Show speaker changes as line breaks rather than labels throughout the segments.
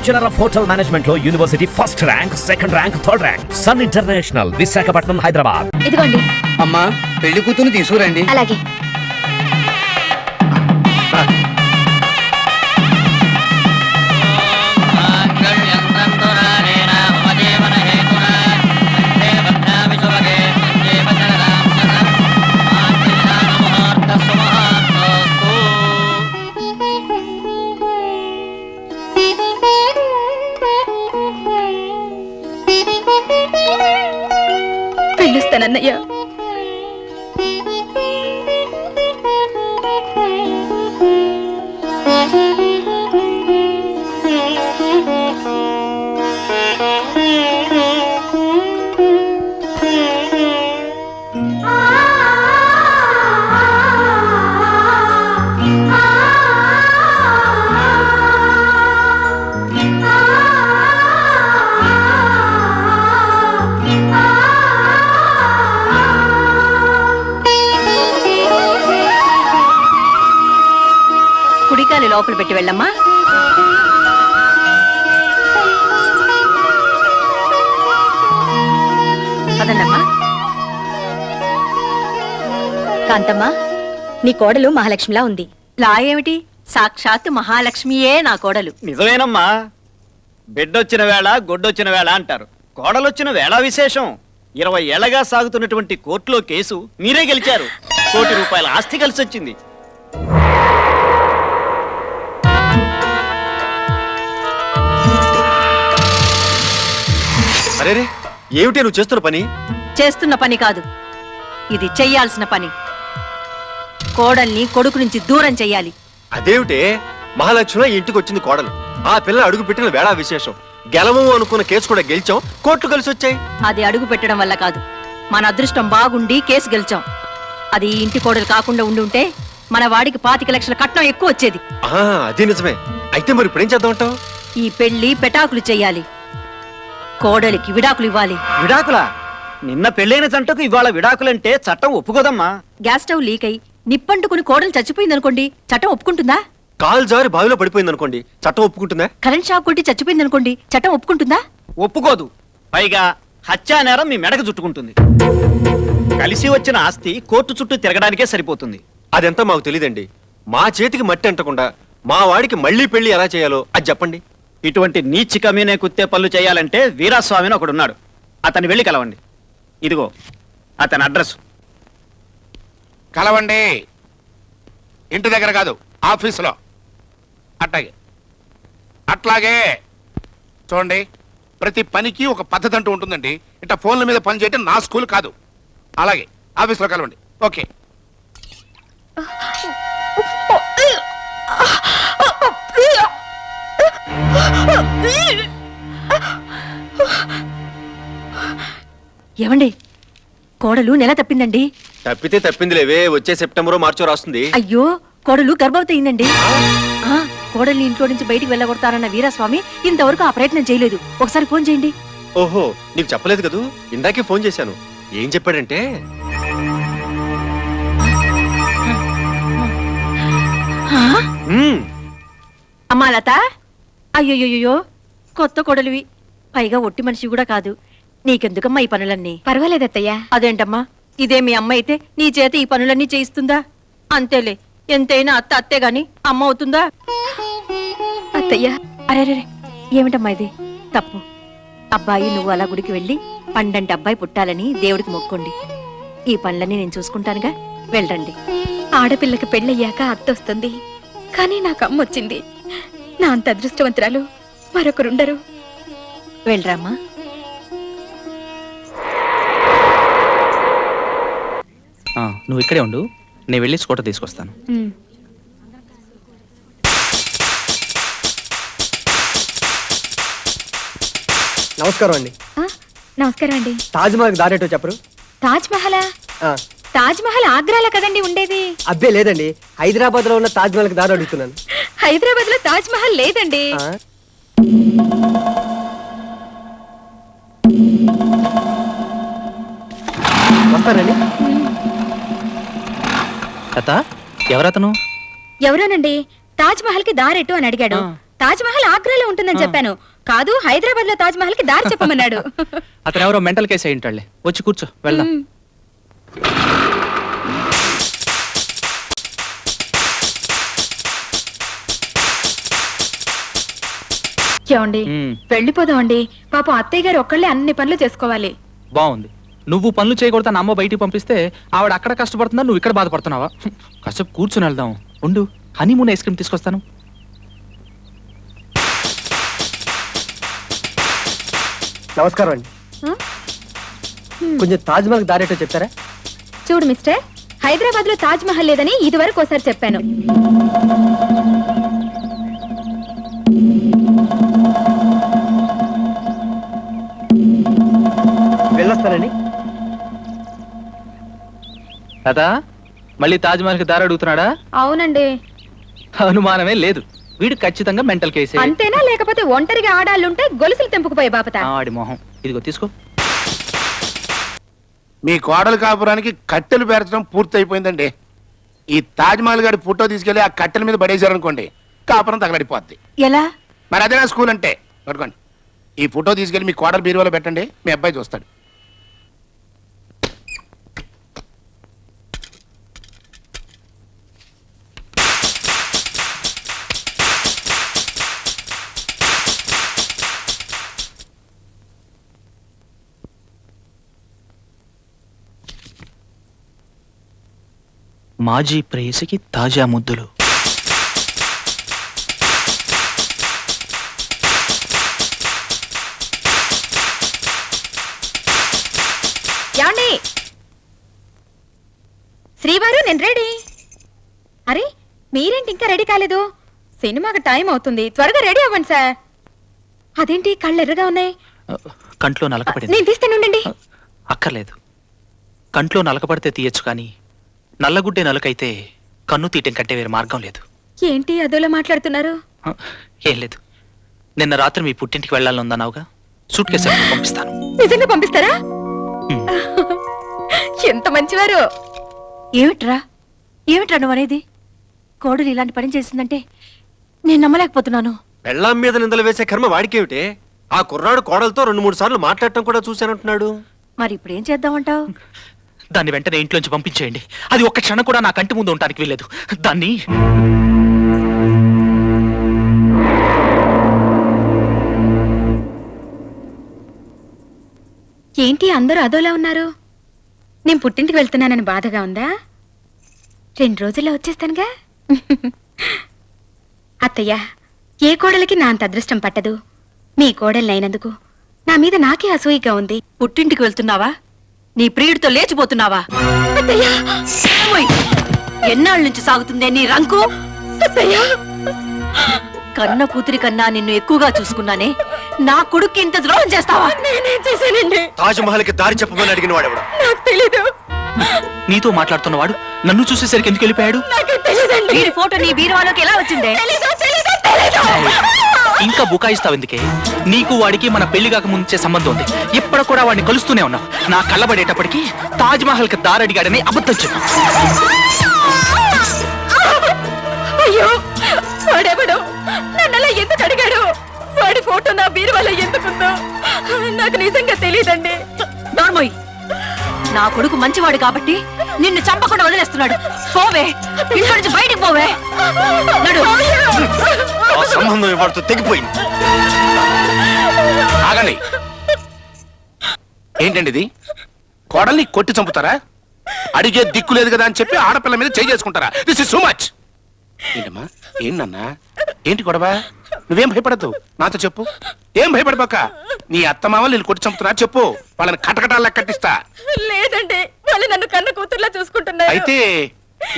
Bachelor of hotel మేనేజ్మెంట్లో university first rank second rank third rank sun international Visakhapatnam Hyderabad.
ఇదిగోండి.
అమ్మా పెళ్ళి కూతురు తీసుకురండి.
అలాగే.
లోపల పెట్టి వెళ్ళమ్మా.
కాంతమ్మ నీ కోడలు మహాలక్ష్మిలా ఉంది.
లా ఏమిటి సాక్షాత్ మహాలక్ష్మియే నా కోడలు.
నిజమేనమ్మా. బిడ్డొచ్చిన వేళ గొడ్డొచ్చిన వేళ అంటారు. కోడలొచ్చిన వేళ విశేషం. ఇరవై ఏళ్ళగా సాగుతున్నటువంటి కోర్టులో కేసు మీరే గెలిచారు. కోటి రూపాయల ఆస్తి కలిసి వచ్చింది
అరే రే ఏమిటి నువ్వు చేస్తున్న పని?
చేస్తున్న పని కాదు. ఇది చెయ్యాల్సిన పని. కోడల్ని కొడుకు నుంచి దూరం చెయ్యాలి.
అదేమిటే? మహాలక్ష్మి ఇంటికి వచ్చింది కోడలు. ఆ పిల్ల అడుగు పెట్టిన వేళా విశేషం. గెలవము అనుకున్న కేసు కూడా గెలిచాం. కోర్టులు కలిసి వచ్చాయి
అది అడుగు పెట్టడం వల్ల కాదు. మన అదృష్టం బాగుండి కేసు గెలిచాం. అది ఈ ఇంటి కోడలు కాకుండా ఉండి ఉంటే మన వాడికి పాతిక లక్షల కట్నం ఎక్కువ వచ్చేది.
ఆ అది నిజమే. అయితే మరి ఇప్పుడు ఏం చేద్దాం అంటావు?
ఈ పెళ్ళి పెటాకులు చెయ్యాలి. కోడలికి విడాకులు ఇవ్వాలి.
విడాకులా? నిన్న పెళ్ళైన జంటకు ఇవాళ విడాకులంటే చట్టం ఒప్పుకోదమ్మా.
గ్యాస్ స్టవ్ లీక్ అయి నిప్పంటుకుని కోడలు చచ్చిపోయిందనుకోండి చట్టం ఒప్పుకుంటుందా?
కాలు జారి బావిలో పడిపోయింది అనుకోండి చట్టం ఒప్పుకుంటుందా?
కరెంట్ షాక్ కొట్టి చచ్చిపోయిందనుకోండి చట్టం ఒప్పుకుంటుందా?
ఒప్పుకోదు. పైగా హత్యా నేరం మీ మెడకు చుట్టుకుంటుంది. కలిసి వచ్చిన ఆస్తి కోర్టు చుట్టూ తిరగడానికే సరిపోతుంది.
అదంతా మాకు తెలియదండి మా చేతికి మట్టి అంటకుండా మా వాడికి మళ్ళీ పెళ్ళి ఎలా చేయాలో అది చెప్పండి.
ఇటువంటి నీచి కమీనే కుత్తే పనులు చేయాలంటే వీరాస్వామిని ఒకడున్నాడు. అతన్ని వెళ్ళి కలవండి. ఇదిగో అతని అడ్రస్.
కలవండి. ఇంటి దగ్గర కాదు ఆఫీసులో. అట్లాగే. అట్లాగే. చూడండి ప్రతి పనికి ఒక పద్ధతి అంటూ ఉంటుందండి. ఇట్లా ఫోన్ల మీద పని చేయటం నా స్కూల్ కాదు. అలాగే ఆఫీసులో కలవండి. ఓకే.
ఏమండి? కోడలు నెల తప్పిందండి.
తప్పితే తప్పింది లేవే వచ్చే సెప్టెంబరో మార్చో రాస్తుంది.
అయ్యో కోడలు గర్భవతి అయిందండి ఆ, కోడల్ని ఇంట్లో నుంచి బయటికి వెళ్ళగొడతారన్న వీరస్వామి ఇంతవరకు ఆ ప్రయత్నం చేయలేదు. ఒకసారి ఫోన్ చేయండి.
ఓహో నీకు చెప్పలేదు కదూ? ఇందాకే ఫోన్ చేశాను. ఏం చెప్పాడంటే?
ఆ?
"మ్మ్,
అమ్మా లత. అయ్యోయ్యో కొత్త కొడలివి. పైగా ఒట్టి మనిషి కూడా కాదు. నీకెందుకమ్మా ఈ పనులన్నీ?
పర్వాలేదత్తయ్య.
అదేంటమ్మా? ఇదే మీ అమ్మ అయితే నీ చేత ఈ పనులన్నీ చేయిస్తుందా? అంతేలే. ఎంతైనా అత్త అత్తే గాని అమ్మ అవుతుందా?
అత్తయ్య.
అరే రే ఏమిటమ్మా ఇది? తప్పు. అబ్బాయి నువ్వు అలా గుడికి వెళ్ళి పండంటి అబ్బాయి పుట్టాలని దేవుడికి మొక్కోండి. ఈ పనులన్నీ నేను చూసుకుంటానుగా. వెళ్ళండి.
ఆడపిల్లకి పెళ్ళయ్యాక అత్తొస్తుంది. కానీ నాకు అమ్మ వచ్చింది నా అంత అదృష్టవంతురాలు మరొకరుండరు.
వెళ్ళరామ్మా.
నువ్వు ఇక్కడే ఉండు నేను వెళ్ళి స్కూటర్ తీసుకొస్తాను.
నమస్కారం అండి.
ఆ, నమస్కారం అండి.
తాజ్ మహల్ దారేటో చెప్పరు?
తాజ్ మహలా?
ఆ,
తాజ్ మహల్ ఆగ్రాలో కదండి ఉండేది?
అబ్బే లేదండి. హైదరాబాద్లో ఉన్న తాజ్ మహల్ దారి అడుగుతున్నాను.
హైదరాబాద్లో తాజ్ మహల్ లేదండి.
ఆ, వస్తానండి.
లత ఎవరతను?
ఎవరోనండి? తాజ్ మహల్కి దారెట్టు అని అడిగాడు. తాజ్ మహల్ ఆగ్రాలో ఉంటుందని చెప్పాను. కాదు హైదరాబాద్లో తాజ్ మహల్కి దారి చెప్పమన్నాడు.
అతను ఎవరో మెంటల్ కేసు అయి ఉంటాడులే వచ్చి కూర్చో వెళ్దాం.
మ్. వెళ్ళిపోదామండి. పాపం అత్తయ్య గారు ఒక్కళ్ళే అన్ని పనులు చేసుకోవాలి.
బాగుంది నువ్వు పనులు చేయకూడదు అమ్మ బయటికి పంపిస్తే ఆవిడ అక్కడ కష్టపడుతుందా నువ్వు ఇక్కడ బాధపడుతున్నావా. కాసేపు కూర్చుని వెళ్దాం. ఉండు. హనీమూన్ ఐస్ క్రీమ్ తీసుకొస్తాను.
నమస్కారం అండి? కొంచెం తాజ్ మహల్ దారేటో చెప్తారా?
చూడు మిస్టర్ హైదరాబాద్లో తాజ్ మహల్ లేదని ఇదివరకు ఒకసారి చెప్పాను.
వెళ్ళొస్తానండి.
కదా మళ్ళీ తాజ్ మహల్కి దారి అడుగుతున్నాడా?
అవునండి.
అనుమానమే లేదు. వీడు ఖచ్చితంగా మెంటల్ కేసే.
అంతేనా? లేకపోతే ఒంటరిగా ఆడాళ్ళుంటే గొలుసులు తెంపుకుపోయే బాపత.
ఆడి మొహం. ఇదిగో తీసుకో.
మీ కోడలు కాపురానికి కట్టెలు పేర్చడం పూర్తి అయిపోయిందండి ఈ తాజ్ మహల్ గారి ఫోటో తీసుకెళ్ళి ఆ కట్టెల మీద పడేశారనుకోండి కాపురం తగలడిపోద్ది.
ఎలా?
మరి అదే నా స్కూల్ అంటే పట్టుకోండి. ఈ ఫోటో తీసుకెళ్ళి మీ కోడలు బీరువాలో పెట్టండి మీ అబ్బాయి చూస్తాడు.
మాజీ ప్రేయసికి తాజా ముద్దులు.
యాండి శ్రీవారు నేను రెడీ. అరే మీరేంటి ఇంకా రెడీ కాలేదు? సినిమాకి టైం అవుతుంది. త్వరగా రెడీ అవ్వండి సార్. అదేంటి కళ్ళు ఎర్రగా ఉన్నాయి?
కంట్లో నలకపడింది
నేను తీస్తానుండండి
అక్కర్లేదు. కంట్లో నలకపడితే తీయచ్చు కానీ నల్లగుడ్డే నలకైతే కన్ను తీయటం కంటే వేరే మార్గం లేదు.
ఏంటి అదోలా మాట్లాడుతున్నారు?
ఏం లేదు. నిన్న రాత్రి మీ పుట్టింటికి వెళ్ళాలని ఉందన్నావుగా సూట్ కేసు పంపిస్తాను.
నిజంగా పంపిస్తారా?
హ్మ్.
ఎంత మంచివారు.
ఏమిట్రా? ఏమిట్రా నువ్వు అనేది? కోడలు ఇలాంటి పని చేసిందంటే నేను నమ్మలేకపోతున్నాను.
పెళ్ళాం మీద నిందలు వేసే కర్మ వాడికేమిటే? ఆ కుర్రాడు కోడలతో రెండు మూడు సార్లు మాట్లాడటం కూడా చూశానంటున్నాడు.
మరి ఇప్పుడు ఏం చేద్దామంటావు?
దాన్ని వెంటనే ఇంట్లోంచి పంపించేయండి. అది ఒక్క క్షణం కూడా నా కంటి ముందు ఉండడానికి వీల్లేదు. దాన్ని
ఏంటి అందరూ అదోలా ఉన్నారు? నేను పుట్టింటికి వెళ్తున్నానని బాధగా ఉందా? రెండు రోజుల్లో వచ్చేస్తానుగా? అత్తయ్య ఏ కోడలికి నా అంత అదృష్టం పట్టదు? మీ కోడలైనందుకు నా మీద నాకే అసూయగా ఉంది.
పుట్టింటికి వెళ్తున్నావా? నీ ప్రియుడితో లేచిపోతున్నావా! ఎన్నాళ్ళ నుంచి సాగుతుందే నీ రంకు కన్న కూతురి కన్నా నిన్ను ఎక్కువగా చూసుకున్నానే? నా కొడుక్కి ఇంత ద్రోహం చేస్తావా?
నేనేం చేశానండి?
తాజ్ మహల్కి దారి చెప్పమని అడిగిన వాడెవడు?
నాకు తెలీదు.
నీతో మాట్లాడుతున్నవాడు నన్ను చూసేసరికి ఎందుకు వెళ్ళిపోయాడు?
ఫోటో నీ బీరువాలోకి ఎలా వచ్చిందే?
ఇంకా బుకాయిస్తావు ఎందుకే? నీకు వాడికి మన పెళ్ళి కాక ముంచే సంబంధం ఉంది. ఇప్పుడు కూడా వాడిని కలుస్తూనే ఉన్నావు. నా కళ్ళబడేటప్పటికి తాజ్ మహల్కి దారడిగాడని అబద్ధం చెప్పు
అయ్యో వాడెవడు? నన్ను అలా ఎందుకు అడిగాడు? వాడి ఫోటో నా బీరువాలో ఎందుకుందో? నాకు నిజంగా తెలియదండి.
నోర్మోయ్ నా కొడుకు మంచివాడు కాబట్టి నిన్ను చంపకుండా వదిలేస్తున్నాడు. పోవే ఇంటి నుంచి బయటికి పోవే. నడు.
ఆ సంబంధం వాడితో తెగిపోయింది?
ఆగండి. ఏంటండి ఇది? కోడల్ని కొట్టి చంపుతారా? అడిగే దిక్కు లేదు కదా అని చెప్పి ఆడపిల్ల మీద చేయి చేసుకుంటారా? దిస్ ఇస్ సో మచ్ ఏంటమ్మా? ఏంటన్నా ఏంటి గొడవ? నువ్వేం భయపడద్దు. నాతో చెప్పు. ఏం భయపడబాక? నీ అత్తమామలు నేను కొట్టి చంపుతున్నా చెప్పు. వాళ్ళని కటకటాల్లో కట్టిస్తా
లేదండి వాళ్ళు నన్ను కన్న కూతుర్లా చూసుకుంటున్నారు.
అయితే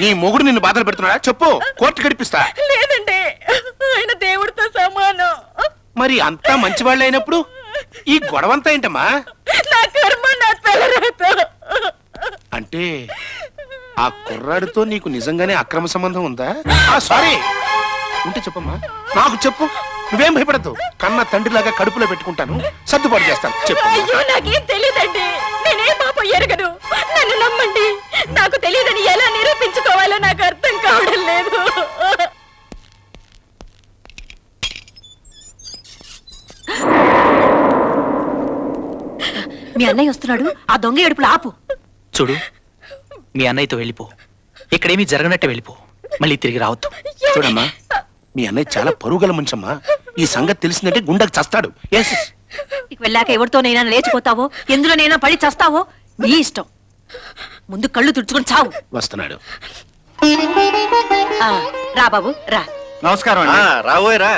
నీ మొగుడు నిన్ను బాధలు పెడుతున్నాడా? చెప్పు. కోర్టు గడిపిస్తా.
లేదండి
మరి అంతా మంచివాళ్ళు అయినప్పుడు ఈ గొడవంతా ఏంటమ్మా? అంటే ఆ కుర్రాడితో నీకు నిజంగానే అక్రమ సంబంధం ఉందా? ఆ సారీ ఉంటే చెప్పమ్మా. నాకు చెప్పు. నువ్వేం భయపడద్దు. కన్న తండ్రిలాగా కడుపులో పెట్టుకుంటాను. సర్దుబాటు చేస్తాను. చెప్పు
అయ్యో నాకేం తెలియదండి నేనే పాపం ఎరగను. నన్ను నమ్మండి. నాకు తెలియదని
మీ అన్నయ్య వస్తున్నాడు ఆ దొంగ ఏడుపులు ఆపు.
చూడు మీ అన్నయ్యతో వెళ్ళిపో. ఇక్కడేమీ జరగనట్టే వెళ్ళిపో. మళ్ళీ తిరిగి రావద్దు.
చూడమ్మా మీ అన్నయ్య చాలా పరుగుల మనిషమ్మా. ఈ సంగతి తెలిసిందంటే గుండెకి చస్తాడు. ఎస్
ఇక వెళ్ళాక ఎవరితోనైనా లేచిపోతావో ఎందులోనైనా పడి చస్తావో నీ ఇష్టం. ముందు కళ్ళు తుడుచుకొని చావు.
వస్తున్నాడు.
ఆ, రా బాబు రా.
నమస్కారం
ఆ, రాబోయ్ రా.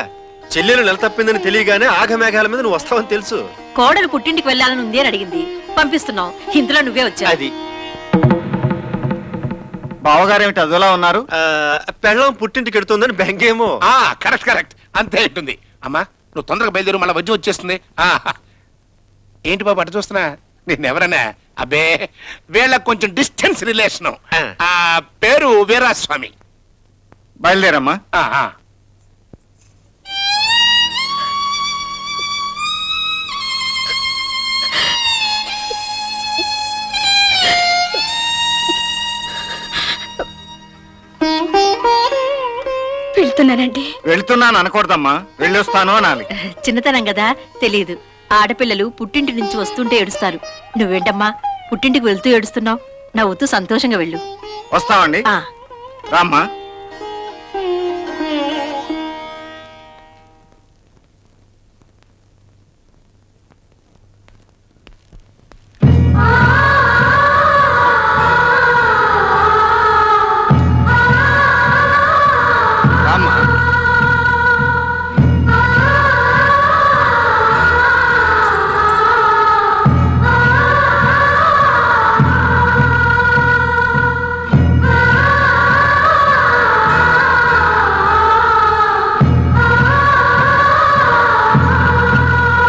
చెల్లెలు నెల తప్పిందని తెలియగానే ఆగమేఘాల మీద నువ్వు వస్తావని తెలుసు.
కోడలు పుట్టింటికి వెళ్ళాలని ఉంది అని అడిగింది. పంపిస్తున్నావు ఇంతలో నువ్వే వచ్చావు.
అది.
బావగారు ఏమిటి అదోలా ఉన్నారు?
ఆ, పెళ్ళం పుట్టింటికి ఎడుతుందని బెంగేమో.
ఆ కరెక్ట్ కరెక్ట్. అంతే ఉంటుంది అమ్మా నువ్వు తొందరగా బయలుదేరు మళ్ళీ వజ్జి వచ్చేస్తుంది. ఆ, ఏంటి బాబు అటు చూస్తున్నా? నేను ఎవరన్నా అబ్బే వీళ్ళకి కొంచెం డిస్టెన్స్ రిలేషను. ఆ. పేరు వీరాస్వామి.
బయలుదేరమ్మా.
ఆ, ఆ.
వెళ్తున్నానండి.
వెళ్తున్నాను అనకూడదమ్మా. వెళ్ళొస్తాను అనాలి.
చిన్నతనం కదా తెలియదు ఆడపిల్లలు పుట్టింటి నుంచి వస్తుంటే ఏడుస్తారు. నువ్వేంటమ్మా పుట్టింటికి వెళ్తూ ఏడుస్తున్నావు? నవ్వుతూ సంతోషంగా వెళ్ళు.
వస్తామండి
ఆ.
రామ్మా.